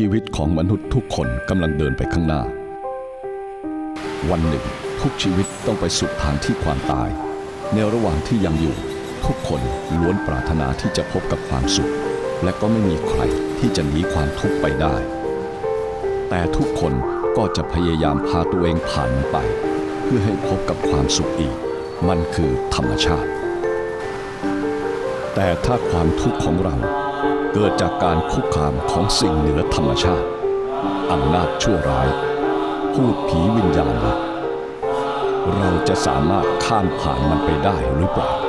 ชีวิตของมนุษย์ทุกคนกำลังเดินไปข้างหน้า วันหนึ่ง ทุกชีวิตต้องไปสู่ทางที่ความตาย ในระหว่างที่ยังอยู่ ทุกคนล้วนปรารถนาที่จะพบกับความสุข และก็ไม่มีใครที่จะหนีความทุกข์ไปได้ แต่ทุกคนก็จะพยายามพาตัวเองผ่านมันไป เพื่อให้พบกับความสุขอีก มันคือธรรมชาติ แต่ถ้าความทุกข์ของเรา เกิดจากการคุกคามของสิ่งเหนือธรรมชาติอำนาจชั่วร้าย พูดผีวิญญาณ เราจะสามารถข้ามผ่านมันไปได้หรือเปล่า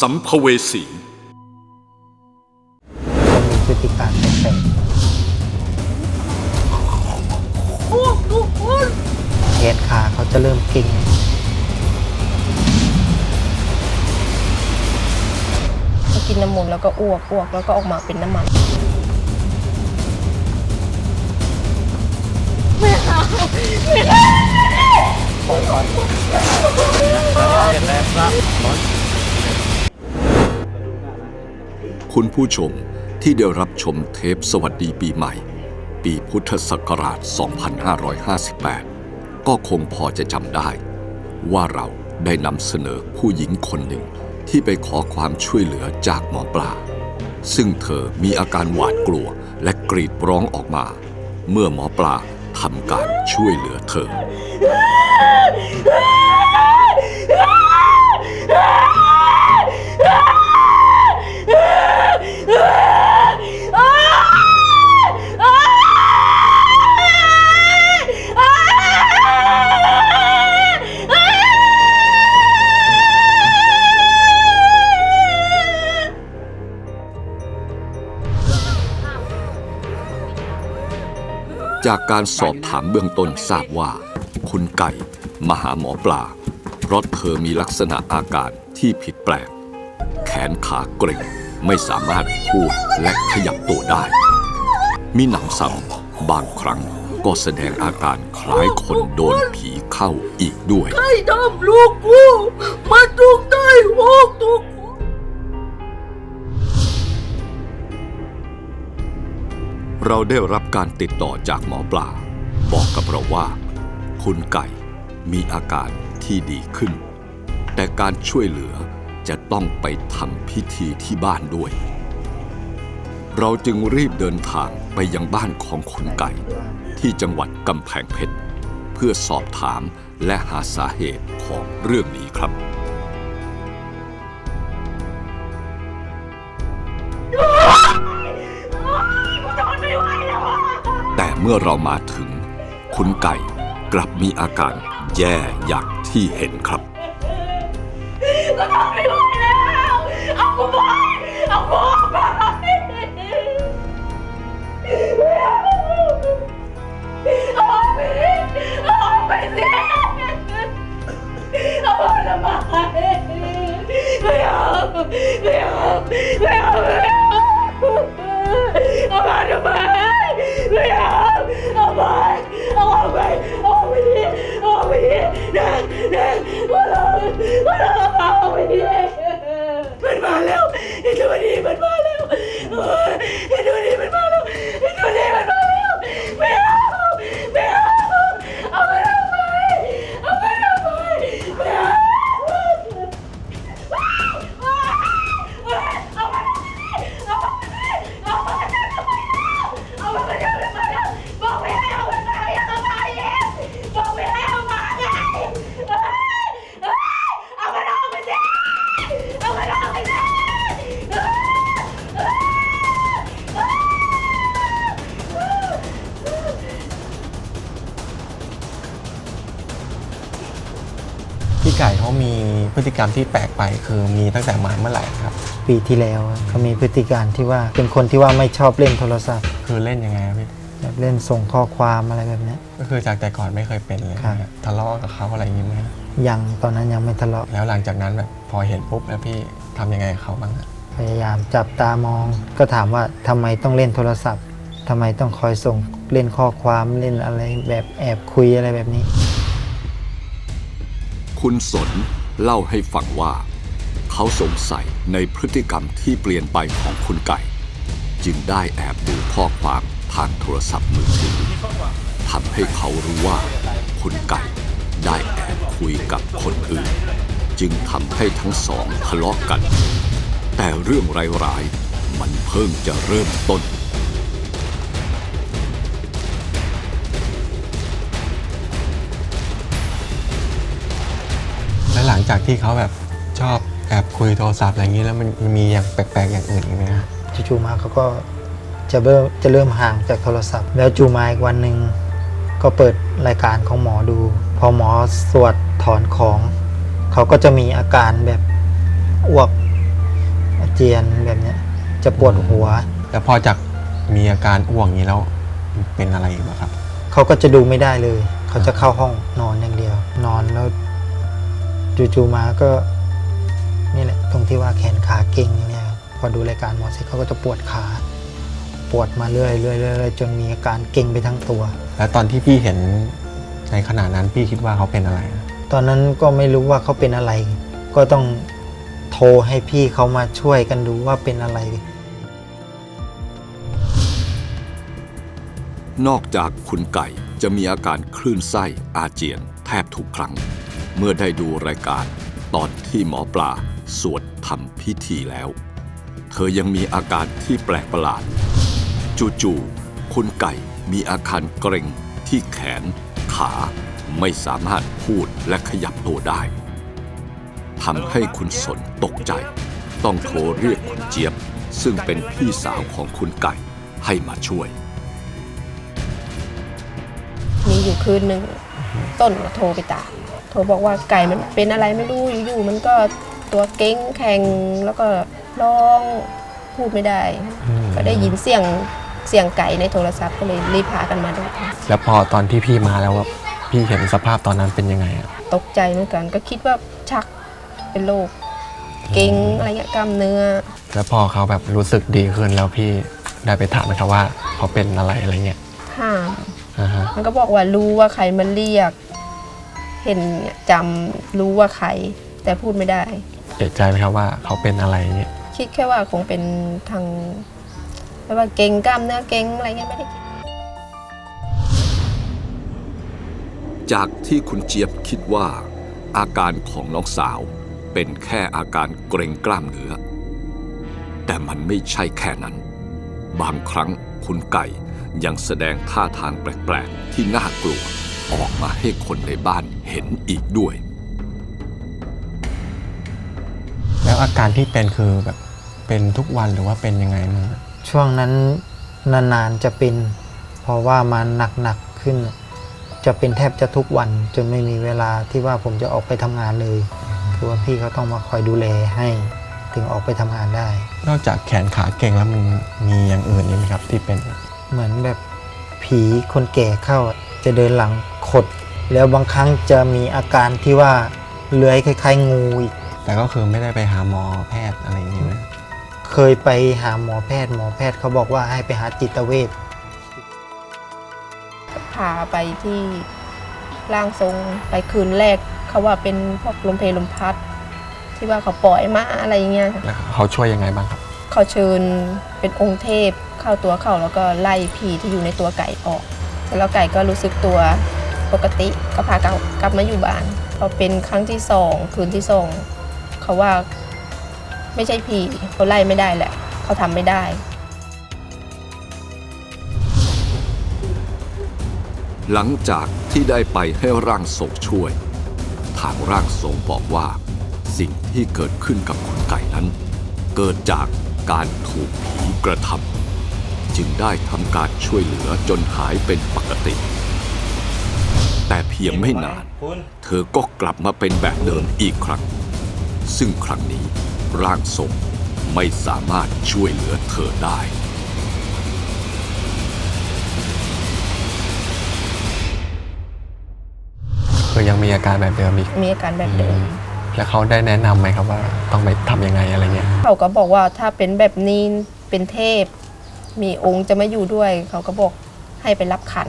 สัมภเวสีจะมีพฤติการแปลกๆแขนขาเขาจะเริ่มเก่งก็กินน้ำมูลแล้วก็อ้วกอ้วกแล้วก็ออกมาเป็นน้ำมัน คุณผู้ชมที่ได้รับชมเทปสวัสดีปีใหม่ ปีพุทธศักราช 2558 ก็คงพอจะจำได้ ว่าเราได้นำเสนอผู้หญิงคนหนึ่งที่ไปขอความช่วยเหลือจากหมอปลา ซึ่งเธอมีอาการหวาดกลัวและกรีดร้องออกมา เมื่อหมอปลาทำการช่วยเหลือเธอ จากการสอบถามเบื้องต้นทราบว่า คุณไก่มาหาหมอปลา เพราะเธอมีลักษณะอาการที่ผิดแปลก แขนขาเกร็งไม่สามารถพูดและขยับตัวได้ มีหนำซ้ำบางครั้งก็แสดงอาการคล้ายคนโดนผีเข้าอีกด้วยไอ้ดำลูกกูมาทุกได้หกทุก เราได้รับการติดต่อจากหมอปลา บอกกับเราว่า คุณไก่มีอาการที่ดีขึ้น แต่การช่วยเหลือจะต้องไปทำพิธีที่บ้านด้วย เราจึงรีบเดินทางไปยังบ้านของคุณไก่ ที่จังหวัดกำแพงเพชร เพื่อสอบถามและหาสาเหตุของเรื่องนี้ครับ เมื่อเรามาถึง คุณไก่กลับมีอาการแย่อย่างที่เห็นครับก็ทำไม่ไหวแล้วเอากูไปเอากูไปเอาไปเอาไปสิเอาไปทำไมไม่เอาไม่เอาไม่เอา พฤติกรรมที่แปลกไปคือมีตั้งแต่มาเมื่อไหร่ครับ ปีที่แล้วอะเขามีพฤติการที่ว่าเป็นคนที่ว่าไม่ชอบเล่นโทรศัพท์คือเล่นยังไงครับพี่แบบเล่นส่งข้อความอะไรแบบเนี้ย ก็คือจากแต่ก่อนไม่เคยเป็นเลยครับนะทะเลาะกับเขาอะไรอย่างงี้ไหมยังตอนนั้นยังไม่ทะเลาะแล้วหลังจากนั้นแบบพอเห็นปุ๊บแล้วพี่ทำยังไงกับเขาบ้างอะพยายามจับตามอง ก็ถามว่าทำไมต้องเล่นโทรศัพท์ทำไมต้องคอยส่งเล่นข้อความเล่นอะไรแบบแอบคุยอะไรแบบนี้ คุณสน เล่าให้ฟังว่า เขาสงสัยในพฤติกรรมที่เปลี่ยนไปของคุณไก่ จึงได้แอบดูข้อความทางโทรศัพท์มือถือทำให้เขารู้ว่า คุณไก่ได้แอบคุยกับคนอื่น จึงทำให้ทั้งสองทะเลาะกัน แต่เรื่องร้ายๆมันเพิ่งจะเริ่มต้น จากที่เขาแบบชอบแอบคุยโทรศัพท์อะไรอย่างงี้แล้วมันมันมีอย่างแปลกๆอย่างอื่นอีกไหมครับจู่ๆมาเขาก็จะเริ่มจะเริ่มห่างจากโทรศัพท์ แล้วจู่มาอีกวันหนึ่งก็เปิดรายการของหมอดู พอหมอสวดถอนของ เขาก็จะมีอาการแบบอ้วกอาเจียนแบบเนี้ยจะปวดหัวแล้วพอจากมีอาการอ้วกอย่างนี้แล้วมันเป็นอะไรอีกไหมครับ เขาก็จะดูไม่ได้เลย เขาจะเข้าห้องนอนอย่างเดียว นอนแล้ว จู่ๆมาก็นี่แหละตรงที่ว่าแขนขาเก่งอย่างเนี้ยครับพอดูรายการหมอเสร็จเขาก็จะปวดขา ปวดมาเรื่อยๆเรื่อยๆเรื่อยๆจนมีอาการเก่งไปทั้งตัว แล้วตอนที่พี่เห็นในขณะนั้นพี่คิดว่าเขาเป็นอะไรอะตอนนั้นก็ไม่รู้ว่าเขาเป็นอะไร ก็ต้องโทรให้พี่เขามาช่วยกันดูว่าเป็นอะไร นอกจากคุณไก่จะมีอาการคลื่นไส้อาเจียนแทบทุกครั้ง เมื่อได้ดูรายการตอนที่หมอปลาสวดทำพิธีแล้ว เธอยังมีอาการที่แปลกประหลาด จู่ๆคุณไก่มีอาการเกร็งที่แขน ขาไม่สามารถพูดและขยับตัวได้ทำให้คุณสนตกใจ ต้องโทรเรียกคุณเจี๊ยบ ซึ่งเป็นพี่สาวของคุณไก่ให้มาช่วย มีอยู่คืนหนึ่งต้นก็โทรไปตาม โทรบอกว่าไก่มันเป็นอะไรไม่รู้อยู่ๆมันก็ตัวเก้งแข็งแล้วก็ร้องพูดไม่ได้ก็ได้ยินเสียงเสียงไก่ในโทรศัพท์ก็เลยรีบพากันมาดูแล้วพอตอนที่พี่มาแล้วว่าพี่เห็นสภาพตอนนั้นเป็นยังไงอะตกใจเหมือนกัน ก็คิดว่าชักเป็นโรคเก้งอะไรเงี้ยกล้ามเนื้อ แล้วพอเขาแบบรู้สึกดีขึ้นแล้วพี่ได้ไปถามไหมครับว่าเขาเป็นอะไรอะไรเงี้ยห้าม อ่าฮะ มันก็บอกว่ารู้ว่าใครมันเรียก เห็นเนี่ยจำรู้ว่าใคร แต่พูดไม่ได้ เอะใจไหมครับว่าเขาเป็นอะไรเงี้ยคิดแค่ว่าคงเป็นทางแปลว่าเก่งกล้ามเนื้อเก่งอะไรเงี้ยไม่ได้คิดจากที่คุณเจี๊ยบคิดว่า อาการของน้องสาวเป็นแค่อาการเกร็งกล้ามเนื้อ แต่มันไม่ใช่แค่นั้น บางครั้งคุณไก่ยังแสดงท่าทางแปลกๆ ที่น่ากลัวออกมาให้คนในบ้าน เห็นอีกด้วย แล้วอาการที่เป็นคือแบบเป็นทุกวันหรือว่าเป็นยังไงมั้างช่วงนั้นนานๆจะเป็น เพราะว่ามันหนักๆขึ้น จะเป็นแทบจะทุกวันจนไม่มีเวลาที่ว่าผมจะออกไปทำงานเลย คือว่าพี่เขาต้องมาคอยดูแลให้ถึงออกไปทำงานได้ นอกจากแขนขาเก่งแล้วมันมีอย่างอื่นอีกไหมครับที่เป็น เหมือนแบบผีคนแก่เข้าอะจะเดินหลังขด แล้วบางครั้งจะมีอาการที่ว่าเลื้อยคล้ายๆ งูอีก แต่ก็คือไม่ได้ไปหาหมอแพทย์อะไรอย่างนี้นะเคยไปหาหมอแพทย์หมอแพทย์เขาบอกว่าให้ไปหาจิตเวชพาไปที่ร่างทรงไปคืนแรกเขาว่าเป็นพวกลมเพลลมพัด ที่ว่าเขาปล่อยมาอะไรอย่างเงี้ยแล้วเขาช่วยยังไงบ้างครับ เขาเชิญเป็นองค์เทพเข้าตัวเขาแล้วก็ไล่ผีที่อยู่ในตัวไก่ออกเสร็จแล้วไก่ก็รู้สึกตัว ปกติก็พากลับกลับมาอยู่บ้านพอเป็นครั้งที่สองคืนที่สองเขาว่าไม่ใช่ผีเขาไล่ไม่ได้แหละ เขาทำไม่ได้ หลังจากที่ได้ไปให้ร่างทรงช่วย ทางร่างทรงบอกว่า สิ่งที่เกิดขึ้นกับคุณไก่นั้น เกิดจากการถูกผีกระทำจึงได้ทำการช่วยเหลือจนหายเป็นปกติ แต่เพียงไม่นาน เธอก็กลับมาเป็นแบบเดิมอีกครั้ง ซึ่งครั้งนี้ร่างทรงไม่สามารถช่วยเหลือเธอได้ คือยังมีอาการแบบเดิมอีก มีอาการแบบเดิม แล้วเขาได้แนะนำไหมครับว่าต้องไปทำยังไงอะไรเงี้ย เขาก็บอกว่าถ้าเป็นแบบนี้เป็นเทพ มีองค์จะมาอยู่ด้วย เขาก็บอกให้ไปรับขัน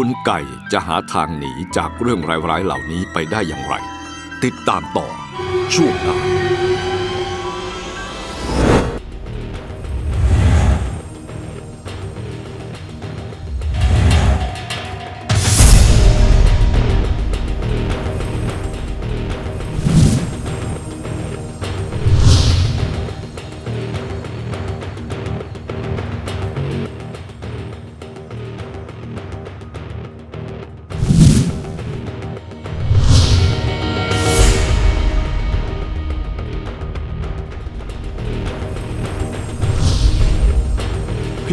คุณไก่จะหาทางหนีจากเรื่องร้ายๆเหล่านี้ไปได้อย่างไร ติดตามต่อช่วงหน้า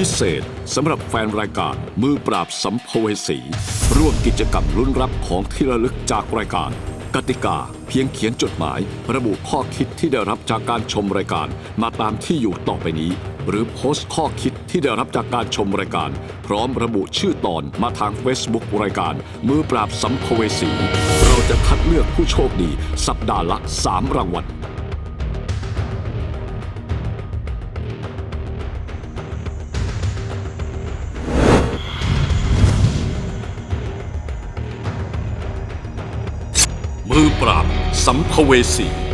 พิเศษสำหรับแฟนรายการมือปราบสัมภเวสี ร่วมกิจกรรมลุ้นรับของที่ระลึกจากรายการ กติกาเพียงเขียนจดหมาย ระบุข้อคิดที่ได้รับจากการชมรายการ มาตามที่อยู่ต่อไปนี้ หรือโพสต์ข้อคิดที่ได้รับจากการชมรายการ พร้อมระบุชื่อตอนมาทาง Facebook รายการ มือปราบสัมภเวสี เราจะคัดเลือกผู้โชคดี สัปดาห์ละ 3 รางวัล สัมภเวสี